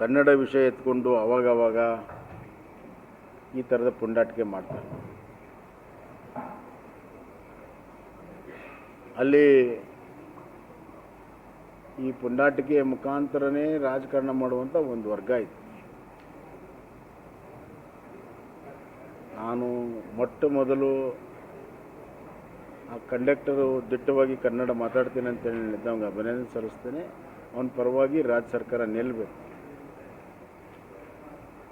ಕನ್ನಡ ವಿಷಯ ಎತ್ಕೊಂಡು ಅವಾಗವಾಗ ಈ ಥರದ ಪುಂಡಾಟಿಕೆ ಮಾಡ್ತಾರೆ. ಅಲ್ಲಿ ಈ ಪುಂಡಾಟಿಕೆಯ ಮುಖಾಂತರನೇ ರಾಜಕಾರಣ ಮಾಡುವಂಥ ಒಂದು ವರ್ಗ ಇತ್ತು. ನಾನು ಮೊಟ್ಟ ಮೊದಲು ಆ ಕಂಡಕ್ಟರು ದಿಟ್ಟವಾಗಿ ಕನ್ನಡ ಮಾತಾಡ್ತೀನಿ ಅಂತೇಳಿ ಹೇಳಿದ್ದ ಅಭಿನಂದನೆ ಸಲ್ಲಿಸ್ತೇನೆ. ಅವನ ಪರವಾಗಿ ರಾಜ್ಯ ಸರ್ಕಾರ ನಿಲ್ಲಬೇಕು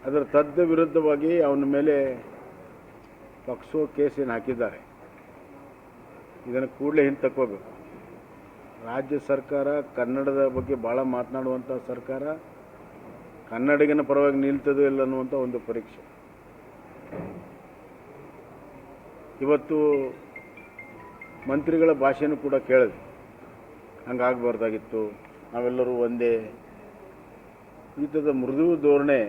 ಅದರ ತದ್ದ ವಿರುದ್ಧವಾಗಿ ಅವನ ಮೇಲೆ ಪಕ್ಸೋ ಕೇಸೇನು ಹಾಕಿದ್ದಾರೆ. ಇದನ್ನು ಕೂಡಲೇ ಹಿಂತಕ್ಕೋಬೇಕು ರಾಜ್ಯ ಸರ್ಕಾರ, ಕನ್ನಡದ ಬಗ್ಗೆ ಭಾಳ ಮಾತನಾಡುವಂಥ ಸರ್ಕಾರ, ಕನ್ನಡಿಗನ ಪರವಾಗಿ ನಿಲ್ತದೋ ಇಲ್ಲ ಅನ್ನುವಂಥ ಒಂದು ಪರೀಕ್ಷೆ. ಇವತ್ತು ಮಂತ್ರಿಗಳ ಭಾಷೆನೂ ಕೂಡ ಕೇಳಿದೆ. ಹಂಗಾಗಬಾರ್ದಾಗಿತ್ತು ನಾವೆಲ್ಲರೂ ಒಂದೇ. ಈ ಥರದ ಮೃದು ಧೋರಣೆ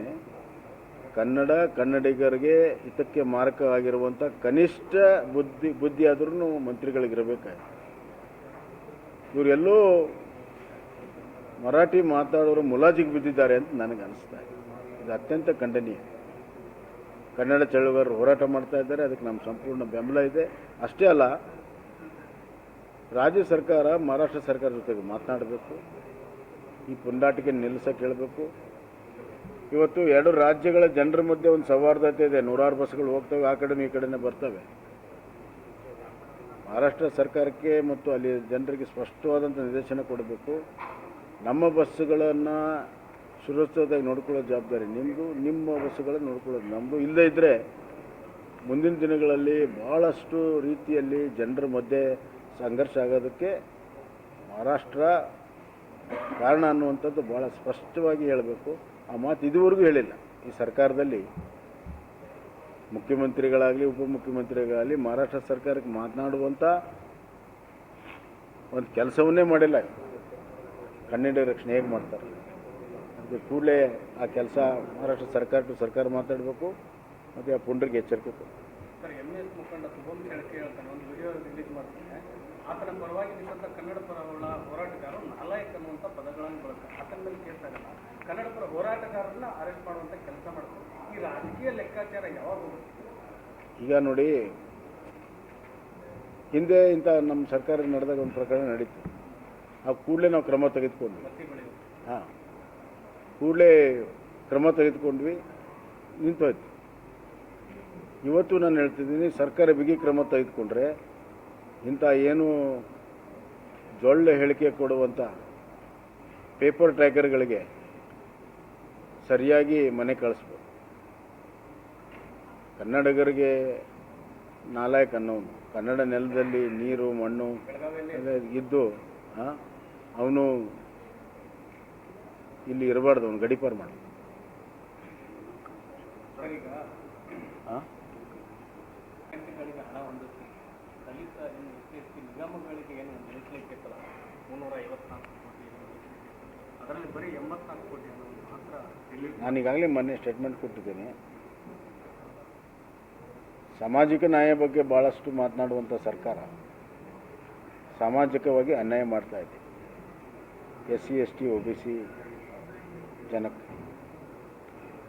ಕನ್ನಡ ಕನ್ನಡಿಗರಿಗೆ ಹಿತಕ್ಕೆ ಮಾರಕವಾಗಿರುವಂಥ ಕನಿಷ್ಠ ಬುದ್ಧಿ ಬುದ್ಧಿ ಆದ್ರೂ ಮಂತ್ರಿಗಳಿಗಿರಬೇಕಾಯ್ತು. ಇವರೆಲ್ಲೂ ಮರಾಠಿ ಮಾತಾಡೋರು ಮುಲಾಜಿಗೆ ಬಿದ್ದಿದ್ದಾರೆ ಅಂತ ನನಗೆ ಅನಿಸ್ತಾ ಇದೆ. ಇದು ಅತ್ಯಂತ ಖಂಡನೀಯ. ಕನ್ನಡ ಚಳುವರು ಹೋರಾಟ ಮಾಡ್ತಾ ಇದ್ದಾರೆ, ಅದಕ್ಕೆ ನಮ್ಮ ಸಂಪೂರ್ಣ ಬೆಂಬಲ ಇದೆ. ಅಷ್ಟೇ ಅಲ್ಲ, ರಾಜ್ಯ ಸರ್ಕಾರ, ಮಹಾರಾಷ್ಟ್ರ ಸರ್ಕಾರ ಜೊತೆಗೆ ಮಾತನಾಡಬೇಕು, ಈ ಪುಂಡಾಟಿಕೆ ನಿಲ್ಲಿಸಕ್ಕೆ ಹೇಳಬೇಕು. ಇವತ್ತು ಎರಡು ರಾಜ್ಯಗಳ ಜನರ ಮಧ್ಯೆ ಒಂದು ಸೌಹಾರ್ದತೆ ಇದೆ. ನೂರಾರು ಬಸ್ಗಳು ಹೋಗ್ತವೆ, ಆ ಕಡೆನೂ ಈ ಕಡೆನೇ ಬರ್ತವೆ. ಮಹಾರಾಷ್ಟ್ರ ಸರ್ಕಾರಕ್ಕೆ ಮತ್ತು ಅಲ್ಲಿ ಜನರಿಗೆ ಸ್ಪಷ್ಟವಾದಂಥ ನಿರ್ದೇಶನ ಕೊಡಬೇಕು. ನಮ್ಮ ಬಸ್ಸುಗಳನ್ನು ಸುರಕ್ಷಿತವಾಗಿ ನೋಡ್ಕೊಳ್ಳೋ ಜವಾಬ್ದಾರಿ ನಿಮ್ಮದು ನಿಮ್ಮ ಬಸ್ಸುಗಳನ್ನು ನೋಡ್ಕೊಳ್ಳೋದು ನಮ್ಮದು ಇಲ್ಲದೇ ಇದ್ದರೆ ಮುಂದಿನ ದಿನಗಳಲ್ಲಿ ಭಾಳಷ್ಟು ರೀತಿಯಲ್ಲಿ ಜನರ ಮಧ್ಯೆ ಸಂಘರ್ಷ ಆಗೋದಕ್ಕೆ ಮಹಾರಾಷ್ಟ್ರ ಕಾರಣ ಅನ್ನುವಂಥದ್ದು ಭಾಳ ಸ್ಪಷ್ಟವಾಗಿ ಹೇಳಬೇಕು. ಆ ಮಾತು ಇದುವರೆಗೂ ಹೇಳಿಲ್ಲ. ಈ ಸರ್ಕಾರದಲ್ಲಿ ಮುಖ್ಯಮಂತ್ರಿಗಳಾಗಲಿ, ಉಪಮುಖ್ಯಮಂತ್ರಿಗಳಾಗಲಿ, ಮಹಾರಾಷ್ಟ್ರ ಸರ್ಕಾರಕ್ಕೆ ಮಾತನಾಡುವಂಥ ಒಂದು ಕೆಲಸವನ್ನೇ ಮಾಡಿಲ್ಲ. ಕನ್ನಡ ರಕ್ಷಣೆ ಹೇಗೆ ಮಾಡ್ತಾರೆ? ಅದಕ್ಕೆ ಕೂಡಲೇ ಆ ಕೆಲಸ ಮಹಾರಾಷ್ಟ್ರ ಸರ್ಕಾರ ಸರ್ಕಾರ ಮಾತಾಡಬೇಕು, ಮತ್ತು ಆ ಪುಂಡ್ರಿಗೆ ಎಚ್ಚರಿಕೆ ಸರ್ ಎಂ ಎಸ್ ಮುಖಂಡ ಶುಭಂ ಹೇಳಿಕೆ ಹೇಳ್ತಾನೆ ಒಂದು ವಿಡಿಯೋ ರಿಲೀಸ್ ಮಾಡ್ತಾನೆ ಆತನ ಪರವಾಗಿ ನಿಂತ ಕನ್ನಡ ಪರಗಳ ಹೋರಾಟಗಾರರು ನಾಲಾಯಕ್ ಅನ್ನುವಂಥ ಪದಗಳನ್ನು ಬಳಸ್ತಾರೆ. ಆತನ ಮೇಲೆ ಕೇಸ್ ಆಗಲ್ಲ. ಕನ್ನಡ ಪರ ಹೋರಾಟಗಾರರನ್ನ ಅರೆಸ್ಟ್ ಮಾಡುವಂಥ ಕೆಲಸ ಮಾಡ್ತಾರೆ. ಈ ರಾಜಕೀಯ ಲೆಕ್ಕಾಚಾರ ಯಾವಾಗ ಈಗ ನೋಡಿ ಹಿಂದೆ ಇಂಥ ನಮ್ಮ ಸರ್ಕಾರ ನಡೆದಾಗ ಒಂದು ಪ್ರಕರಣ ನಡೀತು. ಆ ಕೂಡಲೇ ನಾವು ಕ್ರಮ ತೆಗೆದುಕೊಂಡ್ವಿ. ಹಾಂ. ಕೂಡಲೇ ಕ್ರಮ ತೆಗೆದುಕೊಂಡ್ವಿ. ನಿಂತೋಯ್ತು. ಇವತ್ತು ನಾನು ಹೇಳ್ತಿದ್ದೀನಿ, ಸರ್ಕಾರ ಬಿಗಿ ಕ್ರಮ ತೆಗೆದುಕೊಂಡ್ರೆ ಇಂಥ ಏನು ಜೊಳ್ಳೆ ಹೇಳಿಕೆ ಕೊಡುವಂಥ ಪೇಪರ್ ಟ್ರ್ಯಾಕರ್ಗಳಿಗೆ ಸರಿಯಾಗಿ ಮನೆ ಕಳಿಸ್ಬೋದು. ಕನ್ನಡಿಗರಿಗೆ ನಾಲಾಯಕ್ ಅನ್ನೋನು, ಕನ್ನಡ ನೆಲದಲ್ಲಿ ನೀರು, ಮಣ್ಣು ಇದ್ದು ಅವನು ಇಲ್ಲಿ ಇರಬಾರ್ದು, ಅವನು ಗಡಿಪಾರು ಮಾಡಿ ಬ್ಯಾಂಕ್ಗಳಿಗೆ ಹಣ ಹೊಂದಿಸಿ ದಲಿತ ಇನ್ನು ಎಸ್ ಸಿ ಎಸ್ ಟಿ ನಿಗಮಗಳಿಗೆ ಏನು ಮೀಸಲಿಟ್ಟಿತ್ತಲ್ಲ ಮುನ್ನೂರ ಐವತ್ನಾಲ್ಕು ಕೋಟಿ ಅದರಲ್ಲಿ ಬರೀ ಎಂಬತ್ನಾಲ್ಕು ಕೋಟಿ ಅನ್ನೋದು ಮಾತ್ರ ನಾನು ಈಗಾಗಲೇ ಮೊನ್ನೆ ಸ್ಟೇಟ್ಮೆಂಟ್ ಕೊಟ್ಟಿದ್ದೇನೆ. ಸಾಮಾಜಿಕ ನ್ಯಾಯ ಬಗ್ಗೆ ಭಾಳಷ್ಟು ಮಾತನಾಡುವಂಥ ಸರ್ಕಾರ ಸಾಮಾಜಿಕವಾಗಿ ಅನ್ಯಾಯ ಮಾಡ್ತಾ ಇದೆ. S C, S T, O B C ಜನಕ್ಕೆ.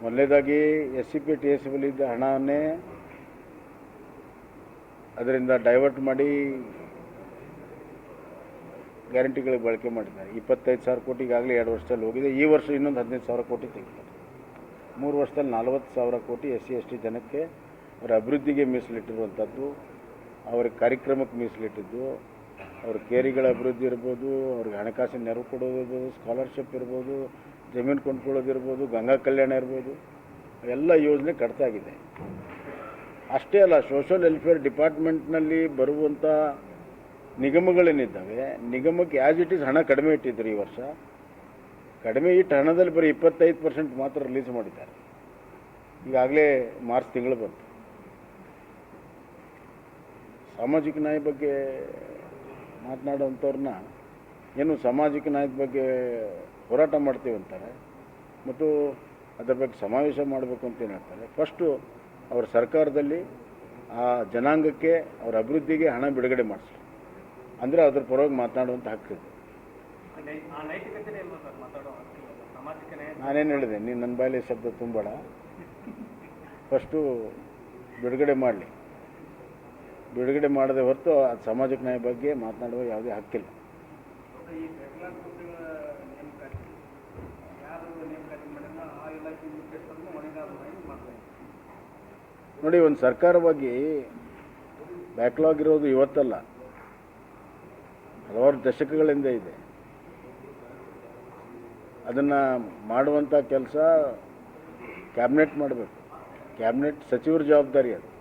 ಮೊದಲನೇದಾಗಿ S C P, T S ಇದ್ದ ಹಣವನ್ನೇ ಅದರಿಂದ ಡೈವರ್ಟ್ ಮಾಡಿ ಗ್ಯಾರಂಟಿಗಳಿಗೆ ಬಳಕೆ ಮಾಡಿದ್ದಾರೆ. ಇಪ್ಪತ್ತೈದು ಸಾವಿರ ಕೋಟಿ ಈಗಾಗಲೇ ಎರಡು ವರ್ಷದಲ್ಲಿ ಹೋಗಿದೆ. ಈ ವರ್ಷ ಇನ್ನೊಂದು ಹದಿನೈದು ಸಾವಿರ ಕೋಟಿ ತೆಗಿತಾರೆ. ಮೂರು ವರ್ಷದಲ್ಲಿ ನಲವತ್ತು ಸಾವಿರ ಕೋಟಿ ಎಸ್ ಸಿ, ಎಸ್ ಟಿ ಜನಕ್ಕೆ ಅವರ ಅಭಿವೃದ್ಧಿಗೆ ಮೀಸಲಿಟ್ಟಿರುವಂಥದ್ದು, ಅವರ ಕಾರ್ಯಕ್ರಮಕ್ಕೆ ಮೀಸಲಿಟ್ಟಿದ್ದು, ಅವ್ರ ಕೇರಿಗಳ ಅಭಿವೃದ್ಧಿ ಇರ್ಬೋದು, ಅವ್ರಿಗೆ ಹಣಕಾಸಿನ ನೆರವು ಕೊಡೋದು ಇರ್ಬೋದು ಸ್ಕಾಲರ್ಶಿಪ್ ಇರ್ಬೋದು, ಜಮೀನು ಕೊಂಡ್ಕೊಳ್ಳೋದಿರ್ಬೋದು ಗಂಗಾ ಕಲ್ಯಾಣ ಇರ್ಬೋದು, ಎಲ್ಲ ಯೋಜನೆ ಕಟ್ತಾಗಿದೆ ಅಷ್ಟೇ ಅಲ್ಲ ಸೋಷಲ್ ವೆಲ್ಫೇರ್ ಡಿಪಾರ್ಟ್ಮೆಂಟ್ನಲ್ಲಿ ಬರುವಂಥ ನಿಗಮಗಳೇನಿದ್ದಾವೆ? ನಿಗಮಕ್ಕೆ ಆ್ಯಸ್ ಇಟ್ ಈಸ್ ಹಣ ಕಡಿಮೆ ಇಟ್ಟಿದ್ರು ಈ ವರ್ಷ. ಕಡಿಮೆ ಇಟ್ಟು ಹಣದಲ್ಲಿ ಬರೀ ಇಪ್ಪತ್ತೈದು ಪರ್ಸೆಂಟ್ ಮಾತ್ರ ರಿಲೀಸ್ ಮಾಡಿದ್ದಾರೆ. ಈಗಾಗಲೇ ಮಾರ್ಚ್ ತಿಂಗಳು ಬಂತು. ಸಾಮಾಜಿಕ ನ್ಯಾಯ ಬಗ್ಗೆ ಮಾತನಾಡುವಂಥವ್ರನ್ನ ಏನು ಸಾಮಾಜಿಕ ನ್ಯಾಯದ ಬಗ್ಗೆ ಹೋರಾಟ ಮಾಡ್ತೀವಿ ಅಂತಾರೆ. ಮತ್ತು ಅದರ ಬಗ್ಗೆ ಸಮಾವೇಶ ಮಾಡಬೇಕು ಅಂತ ಹೇಳ್ತಾರೆ? ಫಸ್ಟು ಅವ್ರ ಸರ್ಕಾರದಲ್ಲಿ ಆ ಜನಾಂಗಕ್ಕೆ, ಅವರ ಅಭಿವೃದ್ಧಿಗೆ ಹಣ ಬಿಡುಗಡೆ ಮಾಡಿಸ್ಲಿ ಅಂದರೆ ಅದ್ರ ಪರವಾಗಿ ಮಾತನಾಡುವಂಥ ಹಕ್ಕಿದೆ ಆ ನಾನೇನು ಹೇಳಿದೆ, ನೀನು ನನ್ನ ಬಾಯಲ್ಲಿ ಶಬ್ದ ತುಂಬಬೇಡ. ಫಸ್ಟು ಬಿಡುಗಡೆ ಮಾಡಲಿ. ಬಿಡುಗಡೆ ಮಾಡದೆ ಹೊರತು ಅದು ಸಾಮಾಜಿಕ ನ್ಯಾಯ ಬಗ್ಗೆ ಮಾತನಾಡುವ ಯಾವುದೇ ಹಕ್ಕಿಲ್ಲ. ನೋಡಿ, ಒಂದು ಸರ್ಕಾರವಾಗಿ ಬ್ಯಾಕ್ಲಾಗ್ ಇರೋದು ಇವತ್ತಲ್ಲ. ಹಲವಾರು ದಶಕಗಳಿಂದ ಇದೆ. ಅದನ್ನು ಮಾಡುವಂಥ ಕೆಲಸ ಕ್ಯಾಬಿನೆಟ್ ಮಾಡಬೇಕು. ಕ್ಯಾಬಿನೆಟ್ ಸಚಿವರ ಜವಾಬ್ದಾರಿ ಅದು.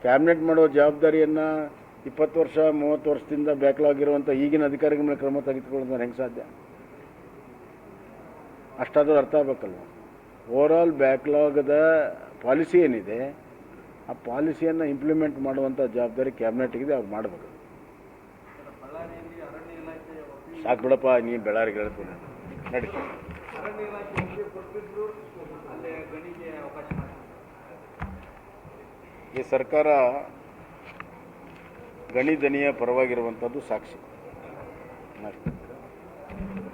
ಕ್ಯಾಬಿನೆಟ್ ಮಾಡುವ ಜವಾಬ್ದಾರಿಯನ್ನು ಇಪ್ಪತ್ತು ವರ್ಷ, ಮೂವತ್ತು ವರ್ಷದಿಂದ ಬ್ಯಾಕ್ಲಾಗ್ ಇರುವಂಥ ಈಗಿನ ಅಧಿಕಾರಿಗಳ ಮೇಲೆ ಕ್ರಮ ತೆಗೆದುಕೊಳ್ಳೋದು ಹೆಂಗೆ ಸಾಧ್ಯ? ಅಷ್ಟಾದರೂ ಅರ್ಥ ಆಗಬೇಕಲ್ವ? ಓವರಾಲ್ ಬ್ಯಾಕ್ಲಾಗದ ಪಾಲಿಸಿ ಏನಿದೆ, ಆ ಪಾಲಿಸಿಯನ್ನು ಇಂಪ್ಲಿಮೆಂಟ್ ಮಾಡುವಂಥ ಜವಾಬ್ದಾರಿ ಕ್ಯಾಬಿನೆಟ್ಗಿದೆ, ಅವ್ರು ಮಾಡಬೇಕು. ಸಾಕು ಬಿಡಪ್ಪ, ನೀನು ಬೆಳಾರಿಗೆ ಹೇಳ್ತೀನಿ ನಡಿ. ಈ ಸರ್ಕಾರ ಗಣಿ ದನಿಯ ಪರವಾಗಿರುವಂಥದ್ದು ಸಾಕ್ಷಿ